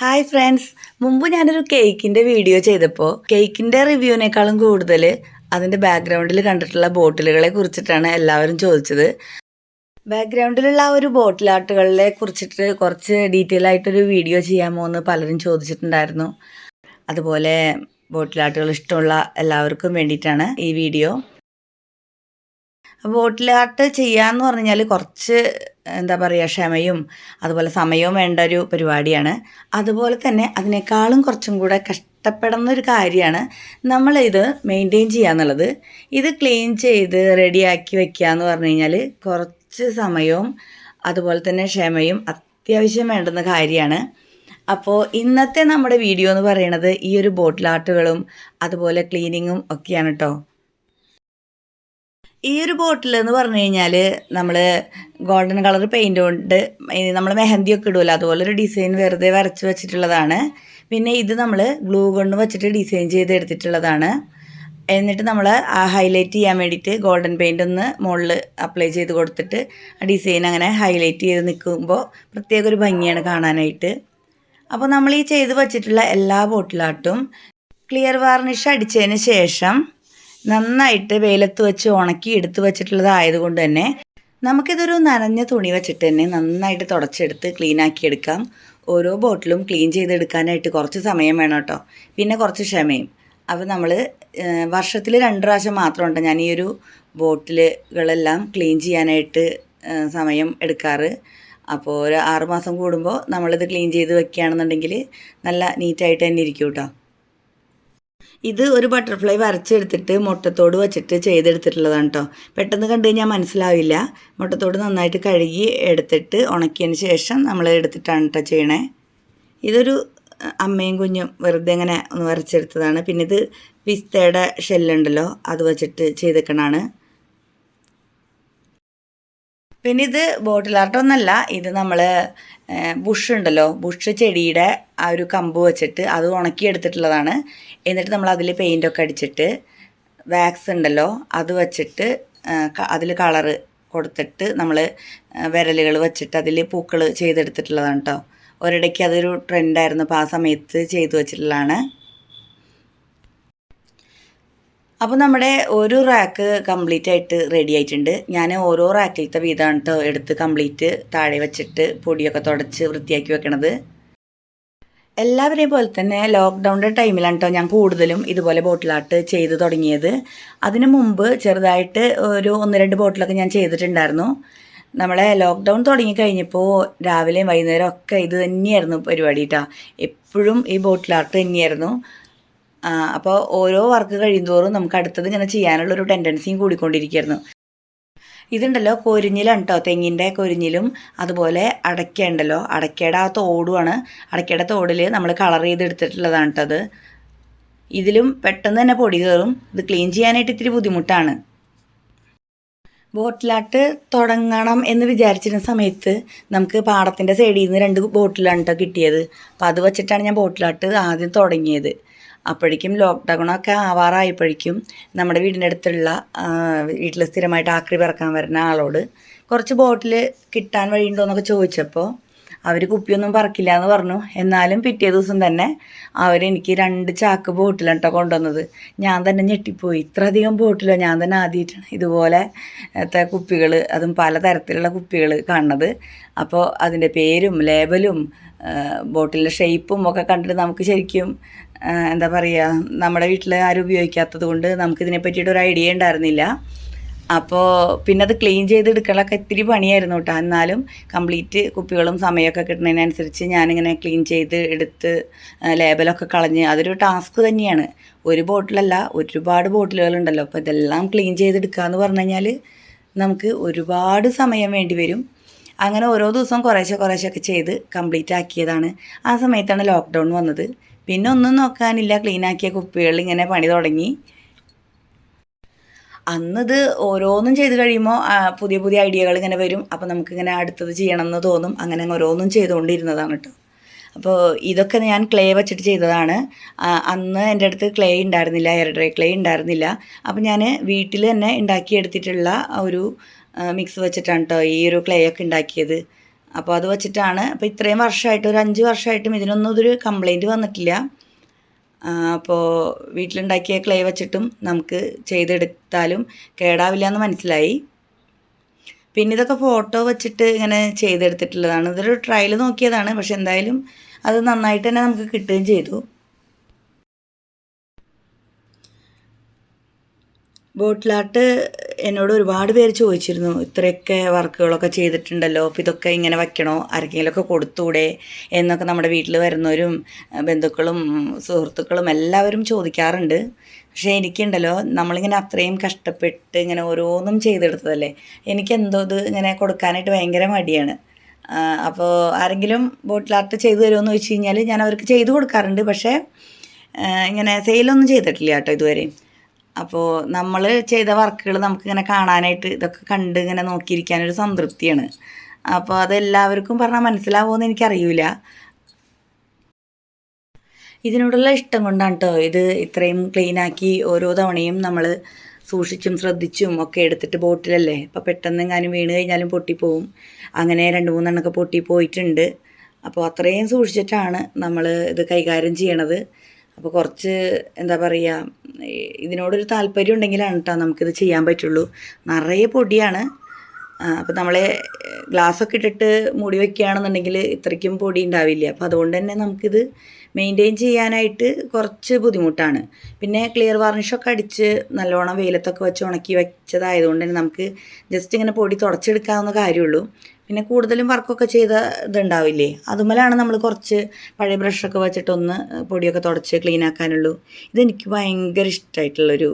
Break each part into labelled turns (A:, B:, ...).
A: Hi friends മുമ്പ് ഞാനൊരു കേക്കിന്റെ വീഡിയോ ചെയ്തപ്പോൾ കേക്കിന്റെ റിവ്യൂവിനേക്കാളും കൂടുതൽ അതിന്റെ ബാക്ക്ഗ്രൗണ്ടിൽ കണ്ടിട്ടുള്ള ബോട്ടിലുകളെ കുറിച്ചിട്ടാണ് എല്ലാവരും ചോദിച്ചത്. ബാക്ക്ഗ്രൗണ്ടിലുള്ള ആ ഒരു ബോട്ടിൽ ആർട്ടുകളെ കുറിച്ചിട്ട് കുറച്ച് ഡീറ്റെയിൽ ആയിട്ടൊരു വീഡിയോ ചെയ്യാമോ എന്ന് പലരും ചോദിച്ചിട്ടുണ്ടായിരുന്നു. അതുപോലെ ബോട്ടിൽ ആർട്ടുകൾ ഇഷ്ടമുള്ള എല്ലാവർക്കും വേണ്ടിയിട്ടാണ് ഈ വീഡിയോ ബോട്ടിൽ ആർട്ട് ചെയ്യാന്ന് പറഞ്ഞു കുറച്ച് എന്താ പറയുക ക്ഷമയും അതുപോലെ സമയവും വേണ്ട ഒരു പരിപാടിയാണ്. അതുപോലെ തന്നെ അതിനേക്കാളും കുറച്ചും കൂടെ കഷ്ടപ്പെടുന്ന ഒരു കാര്യമാണ് നമ്മളിത് മെയിന്റെയിൻ ചെയ്യുക എന്നുള്ളത് ഇത് ക്ലീൻ ചെയ്ത് റെഡിയാക്കി വെക്കുക എന്ന് പറഞ്ഞു കഴിഞ്ഞാൽ കുറച്ച് സമയവും അതുപോലെ തന്നെ ക്ഷമയും അത്യാവശ്യം വേണ്ടുന്ന കാര്യമാണ്. അപ്പോൾ ഇന്നത്തെ നമ്മുടെ വീഡിയോ എന്ന് പറയുന്നത് ഈ ഒരു ബോട്ടിൽ ആർട്ടുകളും അതുപോലെ ക്ലീനിങ്ങും ഒക്കെയാണ് കേട്ടോ ഈ ഒരു ബോട്ടിൽ എന്ന് പറഞ്ഞു കഴിഞ്ഞാൽ നമ്മൾ ഗോൾഡൻ കളർ പെയിന്റ് കൊണ്ട് നമ്മൾ മെഹന്തിയൊക്കെ ഇടുമല്ലോ അതുപോലെ ഒരു ഡിസൈൻ വെറുതെ വരച്ച് വെച്ചിട്ടുള്ളതാണ്. പിന്നെ ഇത് നമ്മൾ ഗ്ലൂ കൊണ്ട് വെച്ചിട്ട് ഡിസൈൻ ചെയ്ത് എടുത്തിട്ടുള്ളതാണ്. എന്നിട്ട് നമ്മൾ ആ ഹൈലൈറ്റ് ചെയ്യാൻ വേണ്ടിയിട്ട് ഗോൾഡൻ പെയിന്റ് ഒന്ന് മുകളിൽ അപ്ലൈ ചെയ്ത് കൊടുത്തിട്ട് ആ ഡിസൈൻ അങ്ങനെ ഹൈലൈറ്റ് ചെയ്ത് നിൽക്കുമ്പോൾ പ്രത്യേക ഒരു ഭംഗിയാണ് കാണാനായിട്ട്. അപ്പോൾ നമ്മൾ ഈ ചെയ്ത് വച്ചിട്ടുള്ള എല്ലാ ബോട്ടിലാട്ടും ക്ലിയർ വാർണിഷ് അടിച്ചതിന് ശേഷം നന്നായിട്ട് വെയിലത്ത് വെച്ച് ഉണക്കി എടുത്ത് വെച്ചിട്ടുള്ളതായതുകൊണ്ട് തന്നെ നമുക്കിതൊരു നനഞ്ഞ തുണി വെച്ചിട്ട് തന്നെ നന്നായിട്ട് തുടച്ചെടുത്ത് ക്ലീൻ ആക്കി എടുക്കാം. ഓരോ ബോട്ടിലും ക്ലീൻ ചെയ്തെടുക്കാനായിട്ട് കുറച്ച് സമയം വേണം കേട്ടോ. പിന്നെ കുറച്ച് ക്ഷമയും. അപ്പോൾ നമ്മൾ വർഷത്തിൽ രണ്ട് പ്രാവശ്യം മാത്രമുണ്ട് ഞാൻ ഈ ഒരു ബോട്ടിലുകളെല്ലാം ക്ലീൻ ചെയ്യാനായിട്ട് സമയം എടുക്കാറ്. അപ്പോൾ ഒരു ആറുമാസം കൂടുമ്പോൾ നമ്മളിത് ക്ലീൻ ചെയ്ത് വെക്കുകയാണെന്നുണ്ടെങ്കിൽ നല്ല നീറ്റായിട്ട് തന്നെ ഇരിക്കും കേട്ടോ. ഇത് ഒരു ബട്ടർഫ്ലൈ വരച്ചെടുത്തിട്ട് മുട്ടത്തോട് വെച്ചിട്ട് ചെയ്തെടുത്തിട്ടുള്ളതാണ് കേട്ടോ പെട്ടെന്ന് കണ്ടു കഴിഞ്ഞാൽ മനസ്സിലാവില്ല. മുട്ടത്തോട് നന്നായിട്ട് കഴുകി എടുത്തിട്ട് ഉണക്കിയതിന് ശേഷം നമ്മൾ എടുത്തിട്ടാണ് കേട്ടോ ചെയ്യണേ. ഇതൊരു അമ്മയും കുഞ്ഞും വെറുതെ ഇങ്ങനെ ഒന്ന് വരച്ചെടുത്തതാണ്. പിന്നെ ഇത് പിസ്തയുടെ ഷെല്ലുണ്ടല്ലോ അത് വെച്ചിട്ട് ചെയ്തേക്കണാണ് പിന്നെ ഇത് ബോട്ടിൽ ആർട്ടൊന്നല്ല ഇത് നമ്മൾ ബുഷ് ഉണ്ടല്ലോ. ബുഷ് ചെടിയുടെ ആ ഒരു കമ്പ് വെച്ചിട്ട് അത് ഉണക്കിയെടുത്തിട്ടുള്ളതാണ് എന്നിട്ട് നമ്മൾ അതിൽ പെയിന്റൊക്കെ അടിച്ചിട്ട് വാക്സ് ഉണ്ടല്ലോ അത് വച്ചിട്ട് അതിൽ കളറ് കൊടുത്തിട്ട് നമ്മൾ വിരലുകൾ വെച്ചിട്ട് അതിൽ പൂക്കൾ ചെയ്തെടുത്തിട്ടുള്ളതാണ് കേട്ടോ ഒരിടയ്ക്ക് അതൊരു ട്രെൻഡായിരുന്നു അപ്പോൾ ആ സമയത്ത് ചെയ്തു വെച്ചിട്ടുള്ളതാണ്. അപ്പോൾ നമ്മുടെ ഒരു റാക്ക് കംപ്ലീറ്റ് ആയിട്ട് റെഡി ആയിട്ടുണ്ട്. ഞാൻ ഓരോ റാക്കിലത്തെ വീതമാണ് എടുത്ത് കംപ്ലീറ്റ് താഴെ വെച്ചിട്ട് പൊടിയൊക്കെ തുടച്ച് വൃത്തിയാക്കി വെക്കണത്. എല്ലാവരെയും പോലെ തന്നെ ലോക്ക്ഡൗണിന്റെ ടൈമിലാണ് കേട്ടോ ഞാൻ കൂടുതലും ഇതുപോലെ ബോട്ടിലാട്ട് ചെയ്ത് തുടങ്ങിയത്. അതിനു മുമ്പ് ചെറുതായിട്ട് ഒരു ഒന്ന് രണ്ട് ബോട്ടിലൊക്കെ ഞാൻ ചെയ്തിട്ടുണ്ടായിരുന്നു. നമ്മളെ ലോക്ക്ഡൗൺ തുടങ്ങി കഴിഞ്ഞപ്പോൾ രാവിലെയും വൈകുന്നേരം ഒക്കെ ഇത് തന്നെയായിരുന്നു പരിപാടി കേട്ടോ എപ്പോഴും ഈ ബോട്ടിലാർട്ട് തന്നെയായിരുന്നു. അപ്പോൾ ഓരോ വർക്ക് കഴിയുന്തോറും നമുക്ക് അടുത്തത് ഇങ്ങനെ ചെയ്യാനുള്ളൊരു ടെൻഡൻസിയും കൂടിക്കൊണ്ടിരിക്കുകയായിരുന്നു. ഇതുണ്ടല്ലോ കൊരിഞ്ഞിലാണ് കേട്ടോ തെങ്ങിന്റെ കൊരിഞ്ഞിലും അതുപോലെ അടയ്ക്കുണ്ടല്ലോ അടയ്ക്കയുടെ ആ തോടുമാണ് അടയ്ക്കയുടെ തോടിൽ നമ്മൾ കളർ ചെയ്തെടുത്തിട്ടുള്ളതാണ് കേട്ടോ അത്. ഇതിലും പെട്ടെന്ന് തന്നെ പൊടി കയറും. ഇത് ക്ലീൻ ചെയ്യാനായിട്ട് ഇത്തിരി ബുദ്ധിമുട്ടാണ്. ബോട്ടിലാട്ട് തുടങ്ങണം എന്ന് വിചാരിച്ചിരുന്ന സമയത്ത് നമുക്ക് പാടത്തിന്റെ സൈഡിൽ നിന്ന് രണ്ട് ബോട്ടിലാണ് കേട്ടോ കിട്ടിയത്. അപ്പോൾ അത് വെച്ചിട്ടാണ് ഞാൻ ബോട്ടിലാട്ട് ആദ്യം തുടങ്ങിയത്. അപ്പോഴേക്കും ലോക്ക്ഡൗണൊക്കെ ആവാറായപ്പോഴേക്കും നമ്മുടെ വീടിന്റെ അടുത്തുള്ള വീട്ടിൽ സ്ഥിരമായിട്ട് ആക്രി പറക്കാൻ വരുന്ന ആളോട് കുറച്ച് ബോട്ടിൽ കിട്ടാൻ വഴിയുണ്ടോ എന്നൊക്കെ ചോദിച്ചപ്പോൾ അവർ കുപ്പിയൊന്നും പറക്കില്ല എന്ന് പറഞ്ഞു. എന്നാലും പിറ്റേ ദിവസം തന്നെ അവരെനിക്ക് രണ്ട് ചാക്ക് ബോട്ടിലാണ് കേട്ടോ കൊണ്ടുവന്നത്. ഞാൻ തന്നെ ഞെട്ടിപ്പോയി. ഇത്രയധികം ബോട്ടിലോ ഞാൻ തന്നെ ആദ്യമായിട്ടാണ് ഇതുപോലെ കുപ്പികൾ അതും പലതരത്തിലുള്ള കുപ്പികൾ കാണുന്നത്. അപ്പോൾ അതിന്റെ പേരും ലേബലും ബോട്ടിലിന്റെ ഷേപ്പും ഒക്കെ കണ്ടിട്ട് നമുക്ക് ശരിക്കും എന്താ പറയുക നമ്മുടെ വീട്ടിൽ ആരും ഉപയോഗിക്കാത്തത് കൊണ്ട് നമുക്കിതിനെ പറ്റിയിട്ട് ഒരു ഐഡിയ ഉണ്ടായിരുന്നില്ല. അപ്പോൾ പിന്നെ അത് ക്ലീൻ ചെയ്തെടുക്കലൊക്കെ ഇത്തിരി പണിയായിരുന്നു കേട്ടോ എന്നാലും കംപ്ലീറ്റ് കുപ്പികളും സമയമൊക്കെ കിട്ടുന്നതിനനുസരിച്ച് ഞാനിങ്ങനെ ക്ലീൻ ചെയ്ത് എടുത്ത് ലേബലൊക്കെ കളഞ്ഞ് അതൊരു ടാസ്ക് തന്നെയാണ്. ഒരു ബോട്ടിലല്ല ഒരുപാട് ബോട്ടിലുകളുണ്ടല്ലോ. അപ്പോൾ ഇതെല്ലാം ക്ലീൻ ചെയ്തെടുക്കുക എന്ന് പറഞ്ഞു കഴിഞ്ഞാൽ നമുക്ക് ഒരുപാട് സമയം വേണ്ടി വരും. അങ്ങനെ ഓരോ ദിവസവും കുറേശ്ശെ കുറേശ്ശെയൊക്കെ ചെയ്ത് കംപ്ലീറ്റ് ആക്കിയതാണ്. ആ സമയത്താണ് ലോക്ക്ഡൗൺ വന്നത്. പിന്നെ ഒന്നും നോക്കാനില്ല. ക്ലീനാക്കിയ കുപ്പികൾ ഇങ്ങനെ പണി തുടങ്ങി. അന്നത് ഓരോന്നും ചെയ്ത് കഴിയുമ്പോൾ പുതിയ പുതിയ ഐഡിയകൾ ഇങ്ങനെ വരും. അപ്പോൾ നമുക്കിങ്ങനെ അടുത്തത് ചെയ്യണം എന്ന് തോന്നും. അങ്ങനെ ഓരോന്നും ചെയ്തുകൊണ്ടിരുന്നതാണ് കേട്ടോ അപ്പോൾ ഇതൊക്കെ ഞാൻ ക്ലേ വെച്ചിട്ട് ചെയ്തതാണ്. അന്ന് എന്റെ അടുത്ത് ക്ലേ ഉണ്ടായിരുന്നില്ല. എയർ ഡ്രൈ ക്ലേ ഉണ്ടായിരുന്നില്ല. അപ്പോൾ ഞാൻ വീട്ടിൽ തന്നെ ഉണ്ടാക്കിയെടുത്തിട്ടുള്ള ഒരു മിക്സ് വെച്ചിട്ടാണ് കേട്ടോ ഈ ഒരു ക്ലേ ഒക്കെ ഉണ്ടാക്കിയത്. അപ്പോൾ അത് വെച്ചിട്ടാണ് അപ്പോൾ ഇത്രയും വർഷമായിട്ട് ഒരു അഞ്ച് വർഷമായിട്ടും ഇതിനൊന്നും ഇതൊരു കംപ്ലൈന്റ് വന്നിട്ടില്ല. അപ്പോൾ വീട്ടിലുണ്ടാക്കിയ ക്ലേ വെച്ചിട്ടും നമുക്ക് ചെയ്തെടുത്താലും കേടാവില്ല എന്ന് മനസ്സിലായി. പിന്നെ ഇതൊക്കെ ഫോട്ടോ വെച്ചിട്ട് ഇങ്ങനെ ചെയ്തെടുത്തിട്ടുള്ളതാണ്. ഇതൊരു ട്രയൽ നോക്കിയതാണ് പക്ഷെ എന്തായാലും അത് നന്നായിട്ട് തന്നെ നമുക്ക് കിട്ടുകയും ചെയ്തു. ബോട്ടിലാട്ട് എന്നോട് ഒരുപാട് പേര് ചോദിച്ചിരുന്നു ഇത്രയൊക്കെ വർക്കുകളൊക്കെ ചെയ്തിട്ടുണ്ടല്ലോ അപ്പോൾ ഇതൊക്കെ ഇങ്ങനെ വയ്ക്കണോ ആർക്കെങ്കിലുമൊക്കെ കൊടുത്തൂടെ? എന്നൊക്കെ നമ്മുടെ വീട്ടിൽ വരുന്നവരും ബന്ധുക്കളും സുഹൃത്തുക്കളും എല്ലാവരും ചോദിക്കാറുണ്ട്. പക്ഷേ എനിക്കുണ്ടല്ലോ നമ്മളിങ്ങനെ അത്രയും കഷ്ടപ്പെട്ട് ഇങ്ങനെ ഓരോന്നും ചെയ്തെടുത്തതല്ലേ? എനിക്കെന്തോ ഇത് ഇങ്ങനെ കൊടുക്കാനായിട്ട് ഭയങ്കര മടിയാണ്. അപ്പോൾ ആരെങ്കിലും ബോട്ടിൽ ആർട്ട് ചെയ്തു തരുമോ എന്ന് വെച്ച് കഴിഞ്ഞാൽ ഞാൻ അവർക്ക് ചെയ്തു കൊടുക്കാറുണ്ട്. പക്ഷേ ഇങ്ങനെ സെയിലൊന്നും ചെയ്തിട്ടില്ല കേട്ടോ ഇതുവരെ. അപ്പോൾ നമ്മൾ ചെയ്ത വർക്കുകൾ നമുക്കിങ്ങനെ കാണാനായിട്ട് ഇതൊക്കെ കണ്ട് ഇങ്ങനെ നോക്കിയിരിക്കാനൊരു സംതൃപ്തിയാണ്. അപ്പോൾ അതെല്ലാവർക്കും പറഞ്ഞാൽ മനസ്സിലാവുമെന്ന് എനിക്കറിയില്ല ഇതിനോടുള്ള ഇഷ്ടം കൊണ്ടാണ് കേട്ടോ ഇത് ഇത്രയും ക്ലീനാക്കി ഓരോ തവണയും നമ്മൾ സൂക്ഷിച്ചും ശ്രദ്ധിച്ചും ഒക്കെ എടുത്തിട്ട് ബോട്ടിലല്ലേ? അപ്പോൾ പെട്ടെന്ന് എങ്ങാനും വീണ് കഴിഞ്ഞാലും പൊട്ടിപ്പോവും. അങ്ങനെ രണ്ട് മൂന്നെണ്ണമൊക്കെ പൊട്ടിപ്പോയിട്ടുണ്ട് അപ്പോൾ അത്രയും സൂക്ഷിച്ചിട്ടാണ് നമ്മൾ ഇത് കൈകാര്യം ചെയ്യണത്. അപ്പോൾ കുറച്ച് എന്താ പറയുക ഇതിനോടൊരു താല്പര്യം ഉണ്ടെങ്കിലാണ് കേട്ടോ നമുക്കിത് ചെയ്യാൻ പറ്റുള്ളൂ. നിറയെ പൊടിയാണ്. അപ്പോൾ നമ്മളെ ഗ്ലാസ്സൊക്കെ ഇട്ടിട്ട് മൂടി വയ്ക്കുകയാണെന്നുണ്ടെങ്കിൽ ഇത്രയ്ക്കും പൊടി ഉണ്ടാവില്ല. അപ്പോൾ അതുകൊണ്ട് തന്നെ നമുക്കിത് മെയിന്റെയിൻ ചെയ്യാനായിട്ട് കുറച്ച് ബുദ്ധിമുട്ടാണ്. പിന്നെ ക്ലിയർ വാർണിഷൊക്കെ അടിച്ച് നല്ലോണം വെയിലത്തൊക്കെ വെച്ച് ഉണക്കി വെച്ചതായതുകൊണ്ട് തന്നെ നമുക്ക് ജസ്റ്റ് ഇങ്ങനെ പൊടി തുടച്ചെടുക്കാവുന്ന കാര്യമുള്ളൂ. പിന്നെ കൂടുതലും വർക്കൊക്കെ ചെയ്ത ഇതുണ്ടാവില്ലേ? അതുമലാണ് നമ്മൾ കുറച്ച് പഴയ ബ്രഷൊക്കെ വെച്ചിട്ടൊന്ന് പൊടിയൊക്കെ തുടച്ച് ക്ലീൻ ആക്കാനുള്ളൂ. ഇതെനിക്ക് ഭയങ്കര ഇഷ്ടമായിട്ടുള്ളൊരു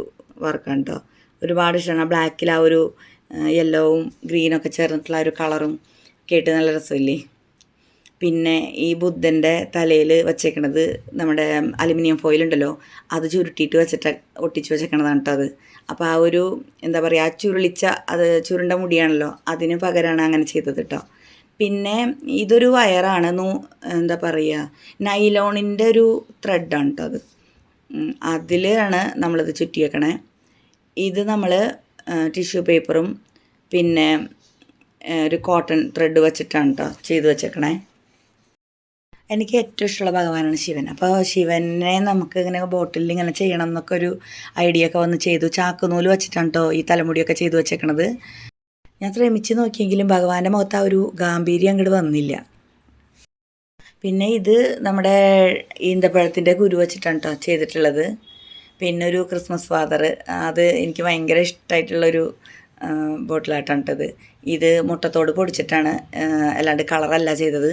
A: വർക്കാണ് കേട്ടോ ഒരുപാട് ഇഷ്ടമാണ് ബ്ലാക്കിൽ ആ ഒരു യെല്ലോവും ഗ്രീനൊക്കെ ചേർന്നിട്ടുള്ള ഒരു കളറും കേട്ട് നല്ല രസമില്ലേ? പിന്നെ ഈ ബുദ്ധന്റെ തലയിൽ വച്ചേക്കണത് നമ്മുടെ അലുമിനിയം ഫോയിൽ ഉണ്ടല്ലോ അത് ചുരുട്ടിയിട്ട് വെച്ചിട്ട് ഒട്ടിച്ച് വെച്ചേക്കണതാണ് കേട്ടോ അത്. അപ്പോൾ ആ ഒരു എന്താ പറയുക ആ ചുരുളിച്ച അത് ചുരുണ്ട മുടിയാണല്ലോ അതിന് പകരമാണ് അങ്ങനെ ചെയ്തത് കേട്ടോ പിന്നെ ഇതൊരു വയറാണ് നൂ എന്താ പറയുക നൈലോണിന്റെ ഒരു ത്രെഡാണ് കേട്ടോ അത്. അതിലാണ് നമ്മളിത് ചുറ്റി വെക്കണേ. ഇത് നമ്മൾ ടിഷ്യൂ പേപ്പറും പിന്നെ ഒരു കോട്ടൺ ത്രെഡ് വെച്ചിട്ടാണ് കേട്ടോ ചെയ്ത് വെച്ചേക്കണേ. എനിക്ക് ഏറ്റവും ഇഷ്ടമുള്ള ഭഗവാനാണ് ശിവൻ. അപ്പോൾ ശിവനെ നമുക്ക് ഇങ്ങനെ ബോട്ടിൽ ഇങ്ങനെ ചെയ്യണം എന്നൊക്കെ ഒരു ഐഡിയ ഒക്കെ വന്ന് ചെയ്തു. ചാക്കുനൂൽ വെച്ചിട്ടാണ് കേട്ടോ ഈ തലമുടിയൊക്കെ ചെയ്തു വെച്ചേക്കണത്. ഞാൻ ശ്രമിച്ച് നോക്കിയെങ്കിലും ഭഗവാന്റെ മുഖത്ത് ആ ഒരു ഗാംഭീര്യം അങ്ങോട്ട് വന്നില്ല. പിന്നെ ഇത് നമ്മുടെ ഈന്തപ്പഴത്തിന്റെ ഗുരു വെച്ചിട്ടാണ് കേട്ടോ ചെയ്തിട്ടുള്ളത്. പിന്നെ ഒരു ക്രിസ്മസ് ഫാദർ അത് എനിക്ക് ഭയങ്കര ഇഷ്ടമായിട്ടുള്ളൊരു ബോട്ടിലാട്ടാണ് കേട്ടത് ഇത് മുട്ടത്തോട് പൊടിച്ചിട്ടാണ് അല്ലാണ്ട് കളറല്ല ചെയ്തത്.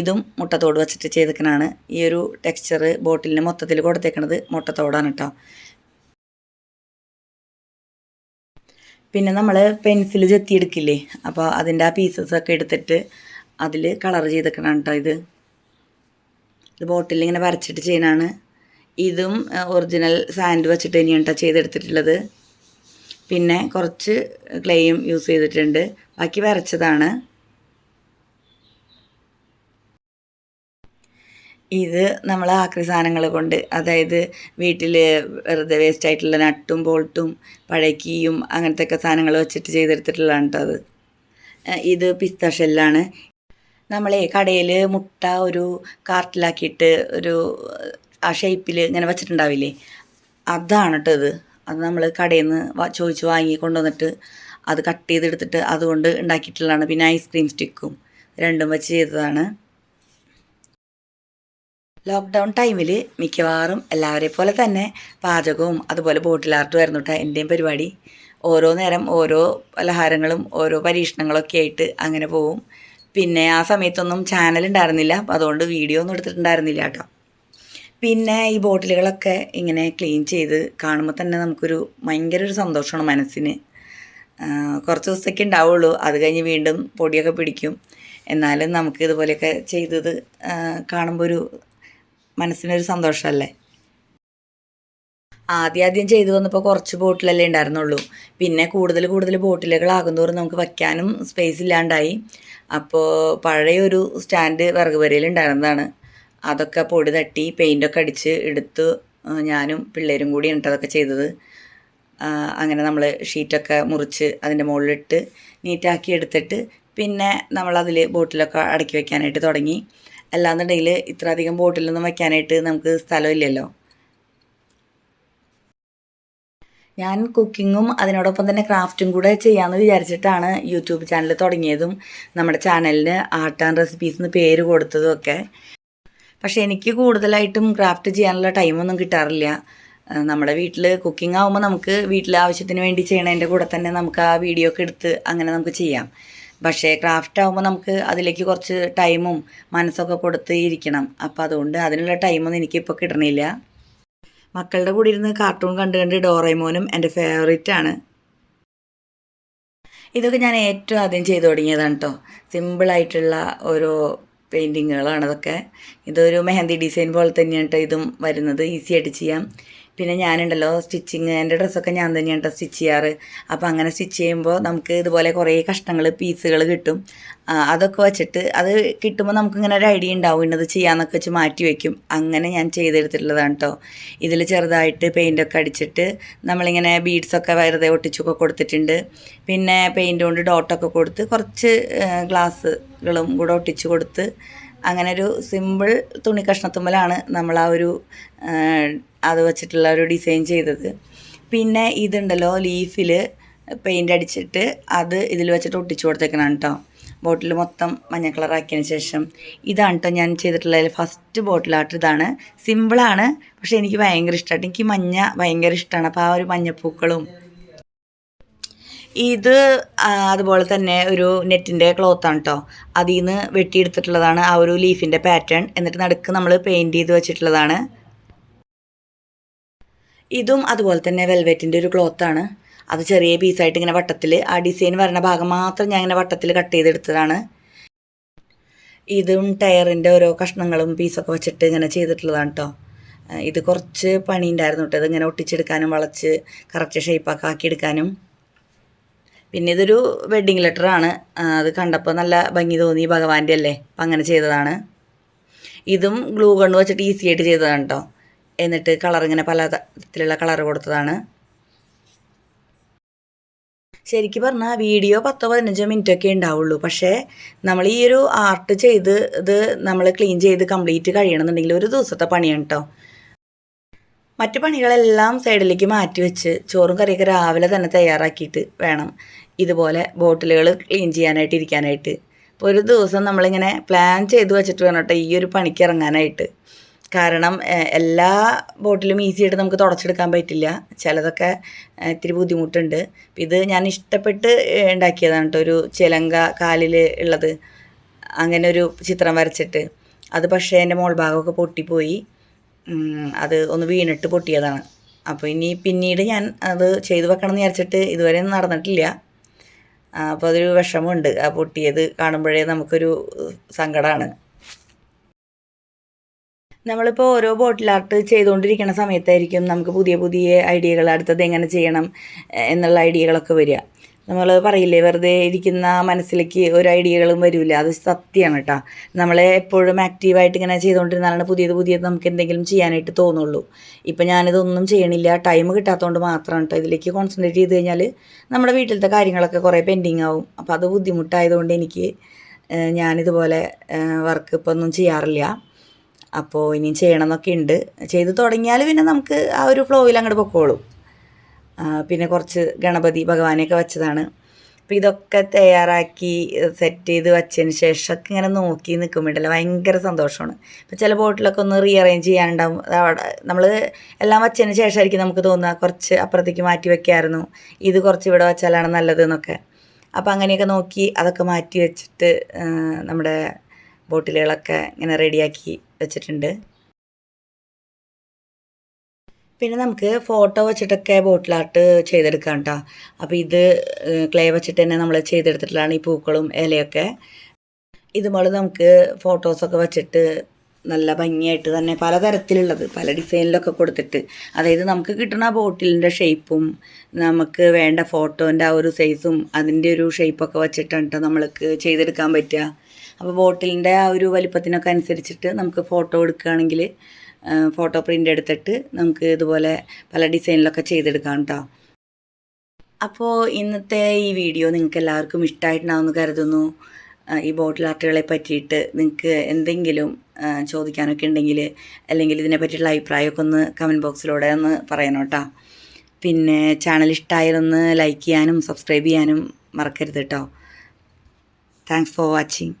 A: ഇതും മുട്ടത്തോട് വെച്ചിട്ട് ചെയ്തേക്കണാണ്. ഈ ഒരു ടെക്സ്ചർ ബോട്ടിലിന് മൊത്തത്തിൽ കൊടുത്തേക്കണത് മുട്ടത്തോടാണ് കേട്ടോ പിന്നെ നമ്മൾ പെൻസിൽ ചെത്തിയെടുക്കില്ലേ അപ്പോൾ അതിന്റെ ആ പീസസ് ഒക്കെ എടുത്തിട്ട് അതിൽ കളർ ചെയ്തേക്കണം കേട്ടോ ഇത്. ഇത് ബോട്ടിൽ ഇങ്ങനെ വരച്ചിട്ട് ചെയ്യാനാണ് ഇതും ഒറിജിനൽ സാൻഡ് വെച്ചിട്ട് തന്നെയാണ് കേട്ടോ ചെയ്തെടുത്തിട്ടുള്ളത്. പിന്നെ കുറച്ച് ക്ലേയും യൂസ് ചെയ്തിട്ടുണ്ട്. ബാക്കി വരച്ചതാണ്. ഇത് നമ്മൾ ആക്രി സാധനങ്ങൾ കൊണ്ട് അതായത് വീട്ടിൽ വെറുതെ വേസ്റ്റ് ആയിട്ടുള്ള നട്ടും ബോൾട്ടും പഴയ കീയും അങ്ങനത്തെ ഒക്കെ സാധനങ്ങൾ വെച്ചിട്ട് ചെയ്തെടുത്തിട്ടുള്ളതാണ് കേട്ടോ അത്. ഇത് പിസ്ത ഷെല്ലാണ്. നമ്മളെ കടയിൽ മുട്ട ഒരു കാർട്ടിലാക്കിയിട്ട് ഒരു ആ ഷേപ്പിൽ ഇങ്ങനെ വെച്ചിട്ടുണ്ടാവില്ലേ? അതാണ് കേട്ടോ ഇത്. അത് നമ്മൾ കടയിൽ നിന്ന് ചോദിച്ച് വാങ്ങി കൊണ്ടുവന്നിട്ട് അത് കട്ട് ചെയ്തെടുത്തിട്ട് അതുകൊണ്ട് ഉണ്ടാക്കിയിട്ടുള്ളതാണ്. പിന്നെ ഐസ്ക്രീം സ്റ്റിക്കും രണ്ടും വെച്ച് ചെയ്തതാണ്. ലോക്ക്ഡൗൺ ടൈമിൽ മിക്കവാറും എല്ലാവരെ പോലെ തന്നെ പാചകവും അതുപോലെ ബോട്ടിൽ ആർട്ടും ആയിരുന്നു കേട്ടോ എന്റെയും പരിപാടി. ഓരോ നേരം ഓരോ പലഹാരങ്ങളും ഓരോ പരീക്ഷണങ്ങളൊക്കെ ആയിട്ട് അങ്ങനെ പോവും. പിന്നെ ആ സമയത്തൊന്നും ചാനൽ ഉണ്ടായിരുന്നില്ല അതുകൊണ്ട് വീഡിയോ ഒന്നും എടുത്തിട്ടുണ്ടായിരുന്നില്ല കേട്ടോ പിന്നെ ഈ ബോട്ടിലുകളൊക്കെ ഇങ്ങനെ ക്ലീൻ ചെയ്ത് കാണുമ്പോൾ തന്നെ നമുക്കൊരു ഭയങ്കര ഒരു സന്തോഷമാണ് മനസ്സിന്. കുറച്ച് ദിവസമൊക്കെ ഉണ്ടാവുള്ളൂ. അത് കഴിഞ്ഞ് വീണ്ടും പൊടിയൊക്കെ പിടിക്കും. എന്നാലും നമുക്ക് ഇതുപോലെയൊക്കെ ചെയ്തത് കാണുമ്പോൾ ഒരു മനസ്സിനൊരു സന്തോഷമല്ലേ ആദ്യം ആദ്യം ചെയ്തു വന്നപ്പോൾ കുറച്ച് ബോട്ടിലല്ലേ ഉണ്ടായിരുന്നുള്ളൂ. പിന്നെ കൂടുതൽ കൂടുതൽ ബോട്ടിലുകളാകും തോറും നമുക്ക് വയ്ക്കാനും സ്പേസ് ഇല്ലാണ്ടായി. അപ്പോൾ പഴയൊരു സ്റ്റാൻഡ് വിറക് വരയിൽ ഉണ്ടായിരുന്നതാണ് അതൊക്കെ പൊടി തട്ടി പെയിന്റൊക്കെ അടിച്ച് എടുത്ത് ഞാനും പിള്ളേരും കൂടി അതൊക്കെ ചെയ്തത്. അങ്ങനെ നമ്മൾ ഷീറ്റൊക്കെ മുറിച്ച് അതിന്റെ മുകളിലിട്ട് നീറ്റാക്കി എടുത്തിട്ട് പിന്നെ നമ്മളതിൽ ബോട്ടിലൊക്കെ അടക്കി വെക്കാനായിട്ട് തുടങ്ങി. അല്ലാന്നുണ്ടെങ്കിൽ ഇത്ര അധികം ബോട്ടിലൊന്നും വെക്കാനായിട്ട് നമുക്ക് സ്ഥലമില്ലല്ലോ. ഞാൻ കുക്കിങ്ങും അതിനോടൊപ്പം തന്നെ ക്രാഫ്റ്റും കൂടെ ചെയ്യാമെന്ന് വിചാരിച്ചിട്ടാണ് യൂട്യൂബ് ചാനൽ തുടങ്ങിയതും നമ്മുടെ ചാനലിന് ആർട്ട് ആൻഡ് റെസിപ്പീസ് എന്ന് പേര് കൊടുത്തതും ഒക്കെ. പക്ഷേ എനിക്ക് കൂടുതലായിട്ടും ക്രാഫ്റ്റ് ചെയ്യാനുള്ള ടൈമൊന്നും കിട്ടാറില്ല. നമ്മുടെ വീട്ടിൽ കുക്കിംഗ് ആകുമ്പോൾ നമുക്ക് വീട്ടിലെ ആവശ്യത്തിന് വേണ്ടി ചെയ്യണതിന്റെ കൂടെ തന്നെ നമുക്ക് ആ വീഡിയോ ഒക്കെ എടുത്ത് അങ്ങനെ നമുക്ക് ചെയ്യാം. പക്ഷേ ക്രാഫ്റ്റ് ആകുമ്പോൾ നമുക്ക് അതിലേക്ക് കുറച്ച് ടൈമും മനസ്സൊക്കെ കൊടുത്ത് ഇരിക്കണം. അപ്പോൾ അതുകൊണ്ട് അതിനുള്ള ടൈമൊന്നും എനിക്കിപ്പോൾ കിട്ടണില്ല. മക്കളുടെ കൂടെ ഇരുന്ന് കാർട്ടൂൺ കണ്ട് കണ്ട് ഡോറേമോനും എന്റെ ആണ്. ഇതൊക്കെ ഞാൻ ഏറ്റവും ആദ്യം ചെയ്തു തുടങ്ങിയതാണ് കേട്ടോ സിമ്പിളായിട്ടുള്ള ഓരോ പെയിന്റിങ്ങുകളാണ് അതൊക്കെ. ഇതൊരു മെഹന്തി ഡിസൈൻ പോലെ തന്നെയാണ് ഇതും വരുന്നത്. ഈസി ആയിട്ട് ചെയ്യാം. പിന്നെ ഞാനുണ്ടല്ലോ സ്റ്റിച്ചിങ് എന്റെ ഡ്രസ്സൊക്കെ ഞാൻ തന്നെയാണ് കേട്ടോ സ്റ്റിച്ച് ചെയ്യാറ്. അപ്പോൾ അങ്ങനെ സ്റ്റിച്ച് ചെയ്യുമ്പോൾ നമുക്ക് ഇതുപോലെ കുറേ കഷ്ണങ്ങൾ പീസുകൾ കിട്ടും. അതൊക്കെ വെച്ചിട്ട് അത് കിട്ടുമ്പോൾ നമുക്കിങ്ങനെ ഒരു ഐഡിയ ഉണ്ടാവും ഇന്നത് ചെയ്യാമെന്നൊക്കെ വെച്ച് മാറ്റി വയ്ക്കും അങ്ങനെ ഞാൻ ചെയ്തെടുത്തിട്ടുള്ളതാണ് കേട്ടോ ഇതിൽ ചെറുതായിട്ട് പെയിന്റൊക്കെ അടിച്ചിട്ട് നമ്മളിങ്ങനെ ബീഡ്സൊക്കെ വെറുതെ ഒട്ടിച്ചൊക്കെ കൊടുത്തിട്ടുണ്ട്. പിന്നെ പെയിന്റ് കൊണ്ട് ഡോട്ടൊക്കെ കൊടുത്ത് കുറച്ച് ഗ്ലാസ്സുകളും കൂടെ ഒട്ടിച്ച് കൊടുത്ത് അങ്ങനെ ഒരു സിമ്പിൾ തുണി കഷ്ണത്തുമ്മലാണ് നമ്മൾ ആ ഒരു അത് വെച്ചിട്ടുള്ള ഒരു ഡിസൈൻ ചെയ്തത്. പിന്നെ ഇതുണ്ടല്ലോ ലീഫിൽ പെയിന്റ് അടിച്ചിട്ട് അത് ഇതിൽ വെച്ചിട്ട് ഒട്ടിച്ചു കൊടുത്തേക്കണം കേട്ടോ ബോട്ടിൽ മൊത്തം മഞ്ഞ കളറാക്കിയതിന് ശേഷം. ഇതാണ് കേട്ടോ ഞാൻ ചെയ്തിട്ടുള്ള ഫസ്റ്റ് ബോട്ടിലാട്ട് ഇതാണ്. സിമ്പിളാണ് പക്ഷേ എനിക്ക് ഭയങ്കര ഇഷ്ടമായിട്ട് എനിക്ക് മഞ്ഞ ഭയങ്കര ഇഷ്ടമാണ് അപ്പോൾ ആ ഒരു മഞ്ഞപ്പൂക്കളും ഇത് അതുപോലെ തന്നെ ഒരു നെറ്റിന്റെ ക്ലോത്താണ് കേട്ടോ അതിൽ നിന്ന് വെട്ടിയെടുത്തിട്ടുള്ളതാണ് ആ ഒരു ലീഫിന്റെ പാറ്റേൺ എന്നിട്ട് നടുക്ക് നമ്മൾ പെയിന്റ് ചെയ്ത് വെച്ചിട്ടുള്ളതാണ്. ഇതും അതുപോലെ തന്നെ വെൽവെറ്റിന്റെ ഒരു ക്ലോത്താണ് അത് ചെറിയ പീസായിട്ട് ഇങ്ങനെ വട്ടത്തിൽ ആ ഡിസൈൻ വരുന്ന ഭാഗം മാത്രം ഞാൻ ഇങ്ങനെ വട്ടത്തിൽ കട്ട് ചെയ്തെടുത്തതാണ്. ഇതും ടയറിന്റെ ഓരോ കഷ്ണങ്ങളും പീസൊക്കെ വെച്ചിട്ട് ഇങ്ങനെ ചെയ്തിട്ടുള്ളതാണ് കേട്ടോ ഇത് കുറച്ച് പണി ഉണ്ടായിരുന്നു കേട്ടോ ഇതിങ്ങനെ ഒട്ടിച്ചെടുക്കാനും വളച്ച് കറക്റ്റ് ഷേപ്പൊക്കെ ആക്കിയെടുക്കാനും. പിന്നെ ഇതൊരു വെഡ്ഡിങ് ലെറ്ററാണ് അത് കണ്ടപ്പോൾ നല്ല ഭംഗി തോന്നി. ഭഗവാന്റെ അല്ലേ? അപ്പം അങ്ങനെ ചെയ്തതാണ്. ഇതും ഗ്ലൂ കണ്ണു വെച്ചിട്ട് ഈസി ആയിട്ട് ചെയ്തതാണ് കേട്ടോ എന്നിട്ട് കളർ ഇങ്ങനെ പല തരത്തിലുള്ള കളർ കൊടുത്തതാണ്. ശരിക്കും പറഞ്ഞാൽ വീഡിയോ പത്തോ പതിനഞ്ചോ മിനിറ്റ് ഒക്കെ ഉണ്ടാവുള്ളൂ. പക്ഷേ നമ്മൾ ഈ ഒരു ആർട്ട് ചെയ്ത് ഇത് നമ്മൾ ക്ലീൻ ചെയ്ത് കംപ്ലീറ്റ് കഴിയണമെന്നുണ്ടെങ്കിൽ ഒരു ദിവസത്തെ പണിയാണ് കേട്ടോ മറ്റു പണികളെല്ലാം സൈഡിലേക്ക് മാറ്റി വെച്ച് ചോറും കറിയൊക്കെ രാവിലെ തന്നെ തയ്യാറാക്കിയിട്ട് വേണം ഇതുപോലെ ബോട്ടിലുകൾ ക്ലീൻ ചെയ്യാനായിട്ട് ഇരിക്കാനായിട്ട്. ഇപ്പോൾ ഒരു ദിവസം നമ്മളിങ്ങനെ പ്ലാൻ ചെയ്ത് വെച്ചിട്ട് വേണം കേട്ടോ ഈ ഒരു പണിക്ക് ഇറങ്ങാനായിട്ട്. കാരണം എല്ലാ ബോട്ടിലും ഈസി ആയിട്ട് നമുക്ക് തുടച്ചെടുക്കാൻ പറ്റില്ല. ചിലതൊക്കെ ഇത്തിരി ബുദ്ധിമുട്ടുണ്ട്. ഇത് ഞാൻ ഇഷ്ടപ്പെട്ട് ഉണ്ടാക്കിയതാണ് കേട്ടോ ഒരു ചിലങ്ക കാലിൽ ഉള്ളത്. അങ്ങനെ ഒരു ചിത്രം വരച്ചിട്ട്. അത് പക്ഷേ എന്റെ മോൾ ഭാഗമൊക്കെ പൊട്ടിപ്പോയി. അത് ഒന്ന് വീണിട്ട് പൊട്ടിയതാണ്. അപ്പോൾ ഇനി പിന്നീട് ഞാൻ അത് ചെയ്തു വെക്കണം എന്ന് വിചാരിച്ചിട്ട് ഇതുവരെ നടന്നിട്ടില്ല. അപ്പോൾ അതൊരു വിഷമമുണ്ട്. ആ പൊട്ടിയത് കാണുമ്പോഴേ നമുക്കൊരു സങ്കടമാണ് നമ്മളിപ്പോൾ ഓരോ ബോട്ടിൽ ആർട്ട് ചെയ്തുകൊണ്ടിരിക്കുന്ന സമയത്തായിരിക്കും നമുക്ക് പുതിയ പുതിയ ഐഡിയകൾ അടുത്തത് എങ്ങനെ ചെയ്യണം എന്നുള്ള ഐഡിയകളൊക്കെ വരിക. നമ്മൾ പറയില്ലേ വെറുതെ ഇരിക്കുന്ന മനസ്സിലേക്ക് ഒരു ഐഡിയകളും വരില്ല അത് സത്യമാണ് കേട്ടോ നമ്മളെ എപ്പോഴും ആക്റ്റീവായിട്ട് ഇങ്ങനെ ചെയ്തുകൊണ്ടിരുന്നാലാണ് പുതിയത് പുതിയത് നമുക്ക് എന്തെങ്കിലും ചെയ്യാനായിട്ട് തോന്നുള്ളൂ. ഇപ്പം ഞാനിതൊന്നും ചെയ്യണില്ല. ടൈം കിട്ടാത്തതുകൊണ്ട് മാത്രമാണ് കേട്ടോ ഇതിലേക്ക് കോൺസെൻട്രേറ്റ് ചെയ്ത് കഴിഞ്ഞാൽ നമ്മുടെ വീട്ടിലത്തെ കാര്യങ്ങളൊക്കെ കുറേ പെൻഡിങ് ആവും. അപ്പോൾ അത് ബുദ്ധിമുട്ടായതുകൊണ്ട് എനിക്ക് ഞാനിതുപോലെ വർക്ക് ഇപ്പോൾ ഒന്നും ചെയ്യാറില്ല. അപ്പോൾ ഇനിയും ചെയ്യണം എന്നൊക്കെ ഉണ്ട്. ചെയ്തു തുടങ്ങിയാൽ പിന്നെ നമുക്ക് ആ ഒരു ഫ്ലോയിൽ അങ്ങോട്ട് പൊക്കോളും. പിന്നെ കുറച്ച് ഗണപതി ഭഗവാനെയൊക്കെ വെച്ചതാണ്. അപ്പോൾ ഇതൊക്കെ തയ്യാറാക്കി സെറ്റ് ചെയ്ത് വെച്ചതിന് ശേഷമൊക്കെ ഇങ്ങനെ നോക്കി നിൽക്കുമ്പോഴല്ലോ ഭയങ്കര സന്തോഷമാണ്. ഇപ്പോൾ ചില ബോട്ടിലൊക്കെ ഒന്ന് റീഅറേഞ്ച് ചെയ്യാനുണ്ടാവും. അവിടെ നമ്മൾ എല്ലാം വച്ചതിന് ശേഷമായിരിക്കും നമുക്ക് തോന്നുക കുറച്ച് അപ്പുറത്തേക്ക് മാറ്റി വെക്കായിരുന്നു. ഇത് കുറച്ച് ഇവിടെ വെച്ചാലാണ് നല്ലതെന്നൊക്കെ അപ്പോൾ അങ്ങനെയൊക്കെ നോക്കി അതൊക്കെ മാറ്റി വെച്ചിട്ട് നമ്മുടെ ബോട്ടിലുകളൊക്കെ ഇങ്ങനെ റെഡിയാക്കി വെച്ചിട്ടുണ്ട്. പിന്നെ നമുക്ക് ഫോട്ടോ വെച്ചിട്ടൊക്കെ ബോട്ടിൽ ആർട്ട് ചെയ്തെടുക്കാം കേട്ടോ. അപ്പോൾ ഇത് ക്ലേ വെച്ചിട്ട് തന്നെ നമ്മൾ ചെയ്തെടുത്തിട്ടുള്ളതാണ് ഈ പൂക്കളും ഇലയൊക്കെ. ഇതുപോലെ നമുക്ക് ഫോട്ടോസൊക്കെ വെച്ചിട്ട് നല്ല ഭംഗിയായിട്ട് തന്നെ പലതരത്തിലുള്ളത് പല ഡിസൈനിലൊക്കെ കൊടുത്തിട്ട്. അതായത് നമുക്ക് കിട്ടുന്ന ബോട്ടിലിന്റെ ഷേപ്പും നമുക്ക് വേണ്ട ഫോട്ടോന്റെ ആ ഒരു സൈസും അതിന്റെ ഒരു ഷേപ്പൊക്കെ വെച്ചിട്ടാണ് നമ്മൾക്ക് ചെയ്തെടുക്കാൻ പറ്റുക. അപ്പോൾ ബോട്ടിലിന്റെ ആ ഒരു വലിപ്പത്തിനൊക്കെ അനുസരിച്ചിട്ട് നമുക്ക് ഫോട്ടോ എടുക്കുകയാണെങ്കിൽ ഫോട്ടോ പ്രിന്റ് എടുത്തിട്ട് നമുക്ക് ഇതുപോലെ പല ഡിസൈനിലൊക്കെ ചെയ്തെടുക്കാം കേട്ടോ അപ്പോൾ ഇന്നത്തെ ഈ വീഡിയോ നിങ്ങൾക്ക് എല്ലാവർക്കും ഇഷ്ടമായിട്ടുണ്ടാവുമെന്ന് കരുതുന്നു. ഈ ബോട്ടിൽ ആർട്ടുകളെ പറ്റിയിട്ട് നിങ്ങൾക്ക് എന്തെങ്കിലും ചോദിക്കാനൊക്കെ ഉണ്ടെങ്കിൽ അല്ലെങ്കിൽ ഇതിനെ പറ്റിയിട്ടുള്ള അഭിപ്രായമൊക്കെ ഒന്ന് കമന്റ് ബോക്സിലൂടെ ഒന്ന് പറയണം കേട്ടോ പിന്നെ ചാനൽ ഇഷ്ടമായാലൊന്ന് ലൈക്ക് ചെയ്യാനും സബ്സ്ക്രൈബ് ചെയ്യാനും മറക്കരുത് കേട്ടോ താങ്ക്സ് ഫോർ വാച്ചിങ്